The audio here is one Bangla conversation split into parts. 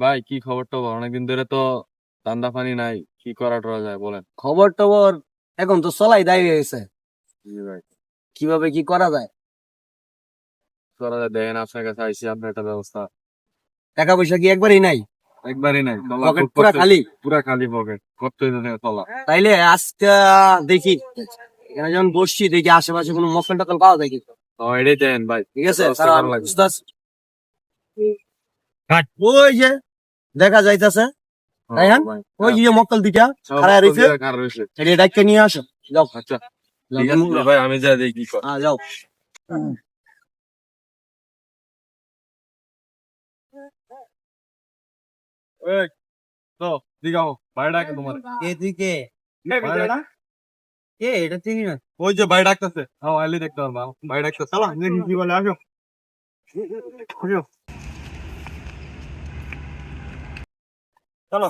ভাই কি খবর টবর অনেকদিন ধরে তো ধান্দা পানি নাই কি করা টরা যায় বলেন? খবর টবর এখন তো চলাই দায় হয়ে গেছে জি ভাই। কীভাবে কি করা যায়? করা যায় দেখেন আপনার কাছে আইসি আপনার একটা ব্যবস্থা। টাকা পয়সা কি একবারই নাই? একবারই নাই পকেট পুরা খালি? পুরা খালি পকেট কত চলা তাইলে আজকে দেখি এখানে যখন বসছি দেখি আশেপাশে কোনো মকল টকল পাওয়া যায় কি এটাই দেন ভাই। ঠিক আছে উস্তাদ। ওই যে দেখা যাইতাছে। তাই না? ওই যে মক্কল দিটা খাড়া রইছে। এটা নিয়ে আসো। যাও। আচ্ছা। ভাই আমি যাই দেখি হ্যাঁ যাও। এই তো দিগাও ভাই ডাকে তোমার। কে তুই কে? কে এটা? চিনি না। ওই যে ভাই ডাকতেছে। হ্যাঁ আইলি দেখতে পারবা। ডাকতেছে। চলো কি বলে আসো। চলো।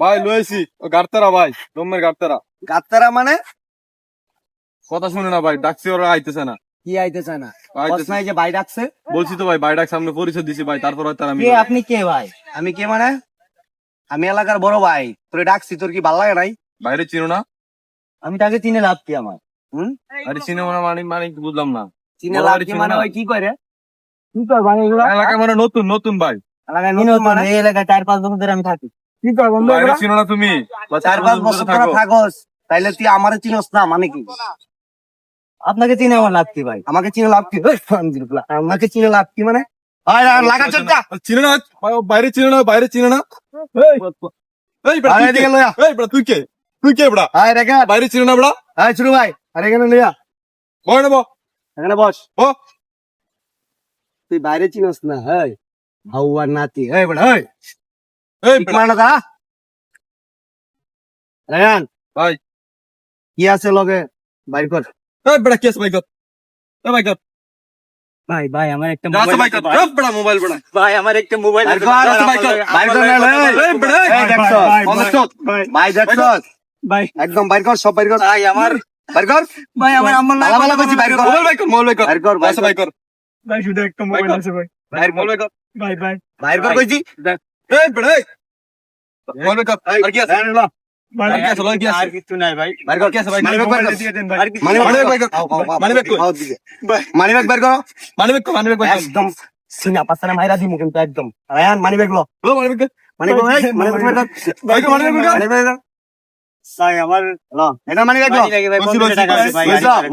ভাই লয়েছি ও গাড়তারা ভাই দমের গাড়তারা। গাত্তারা মানে? কথা শুনে না ভাই ডাকছি ওরা আইতেছে না। কি আইতে চায় না? আইতেছে। যে ভাই ডাকছে? বলছি তো ভাই ভাই ডাক সামনে পরিচয় দিছি ভাই তারপর হয়তো আমি কে আপনি কে ভাই? আমি কে মানে? আমি এলাকার বড় ভাই তোরে ডাকছি তোর কি ভালো লাগে নাই? বাইরে চিনো না? আমি তাকে চিনে লাভ কি আমার আরে চিনো না মানে মানে বুঝলাম না। চিনে লাভ কি মানে? ওই কি করে? কি কর ভাই এগুলো? এলাকা মানে নতুন নতুন ভাই। মানে এই এলাকায় চার পাঁচ বছর ধরে আমি থাকি। কি কর বন্ধু চিনো না তুমি? চার পাঁচ বছর ধরে থাকোস তাইলে তুই আমারে চিনস না মানে কি? আপনাকে চিনে আমার লাভ কি ভাই? আমাকে চিনে লাভ কি? আমাকে চিনে লাভ কি মানে? চিনো না বাইরে চিনো না বাইরে চিনো না। তুই কে? তুই কে? বড়া আয় রেখা বাইরে চিনো না বড়া আয় শুরু ভাই আরে এখানে লিয়া। বয় নেব এখানে বস। ও তুই বাইরে চিনস না হ্যাঁ হাউয়ার নাতি এই বড় এই এই মানে তারা রায়ান ভাই কি আছে লগে বাইর কর এই কেস ভাই এই ভাই কর ভাই ভাই আমার একটা যা ভাই কর এই মোবাইল বেটা ভাই আমার একটা মোবাইল বাইর কর, ভাই কর। বাইর কর না এই বেটা, এই। এই দেখছ বন্ধ কর। ভাই দেখছ ভাই একদম বাইর কর সব বাইর কর ভাই আমার বাইর কর ভাই আমার আম্মা না ভালো কইছি বাইর কর মোবাইল ভাই কর মোবাইল ভাই কর বাইর কর ভাই শুধু একটা মোবাইল আছে ভাই বাইর ভাই কর। ভাই ভাই বাইর কর কইছি। এই মোবাইল ভাই কর। আর কি আছে? ভাই আর কিছু নাই ভাই। বাইর কর। কি আছে ভাই মানি বাইর মানি মানি বাইর। মানি? বাইর মানি মানি একদম সিনা পাসানা মাইরা দিমু কিন্তু একদম। রায়ান মানি লো। মানি। মানি মানি বাইর মানি মানি আমার লো এটা মানি লো।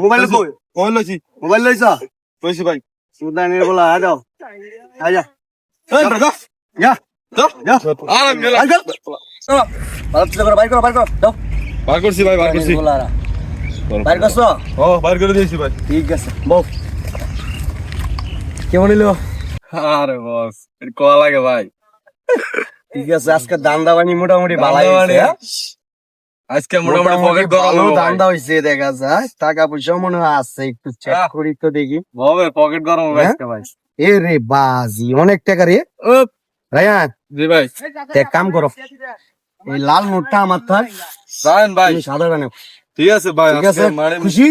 মোবাইল কই মোবাইল লইছি? মোবাইল লইছা? লইছি ভাই। সুদানের বলা আ যাও। আ যা। এই বেটা যা। বাইর ভালো বাইর বাইর করছি ভাই বার করছি। বাইর করছ? ও বার করে দিয়েছি ভাই। ঠিক আছে বউ। কেমন হইল? আরে বস কয়া লাগে ভাই। ঠিক আছে আজকে দান্দা বানি মোটামুটি বানি, আজকে মোটামুটি পকেট গরম দান্দা হইছে দেখা যায় টাকা পয়সা মনে হয় আছে একটু চেক করি তো দেখি। হবে পকেট গরম হবে হ্যাঁ? আজকে ভাই। এ রে বাজি অনেক টাকা রে। রায়ান জি ভাই। এক কাম করো। এই লাল নোটটা আমার থাক জানেন ভাই। সাদা বানাও ঠিক আছে ভাই ঠিক আছে? মানে খুশি?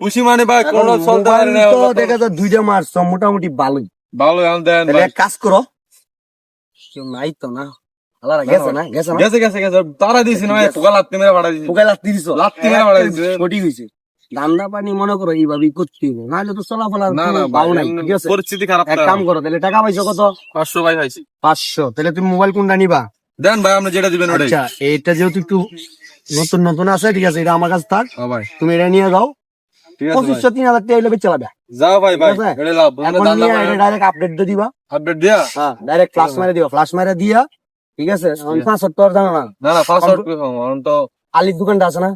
খুশি মানে ভাই কোন এখন চলতে পারে মোবাইল না তো দেখা যায় দুইটা মারছ মোটামুটি ভালোই। ভালো এখন দেন এক কাজ করো। কেউ নাই তো না। পানি মনে করো এইভাবেই করতে নাহলে তো পাও নাই ঠিক আছে? পরিস্থিতি খারাপ এক কাম করো তাহলে টাকা পাইছো কত? পাঁচশো ভাই পাইছি পাঁচশো। তাহলে তুমি মোবাইল কোনটা নিবা? দেন ভাই যেটা দিবেন আচ্ছা এটা যেহেতু একটু নতুন নতুন আছে ঠিক আছে এটা আমার কাছে থাক। হ্যাঁ তুমি এটা নিয়ে যাও। ঠিক আছে ভাই। পঁচিশশো তিন হাজার টাকা বেচে লাবে যাও ভাই ভাই এটা লাভ। এখন নিয়ে এটা ডাইরেক্ট আপডেট দিয়ে দিবা। আপডেট দিয়া? হ্যাঁ ডাইরেক্ট ফ্লাশ মারে দিবা। ফ্লাশ মারে দিয়া ঠিক আছে? টাকা জানো না না না পাসওয়ার্ড তো আলির দোকানটা আছে না?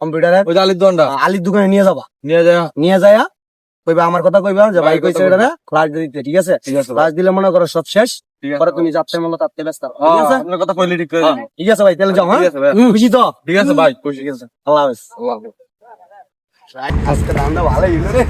কম্পিউটারের? ওই আলির দন্ডা আলির দোকানে নিয়ে যাবা। নিয়ে যায় নিয়ে যায়া কইবা আমার কথা কইবা যে ভাই কইছে এটা দিয়ে দিতে। ঠিক আছে? ঠিক ভাই। দিলে মনে করো সব শেষ। ঠিক পরে তুমি যাচ্ছে মনে তাতে ব্যস্ত ঠিক হ্যাঁ, আছে? আপনার কথা কইলে ঠিক করে হ্যাঁ, ঠিক আছে ভাই তাহলে যাও হ্যাঁ? ঠিক আছে খুশি তো? ঠিক আছে ভাই খুশি ঠিক আছে। আল্লাহ হাফেজ। আল্লাহ। আজকে ধান্দা ভালোই হইল রে।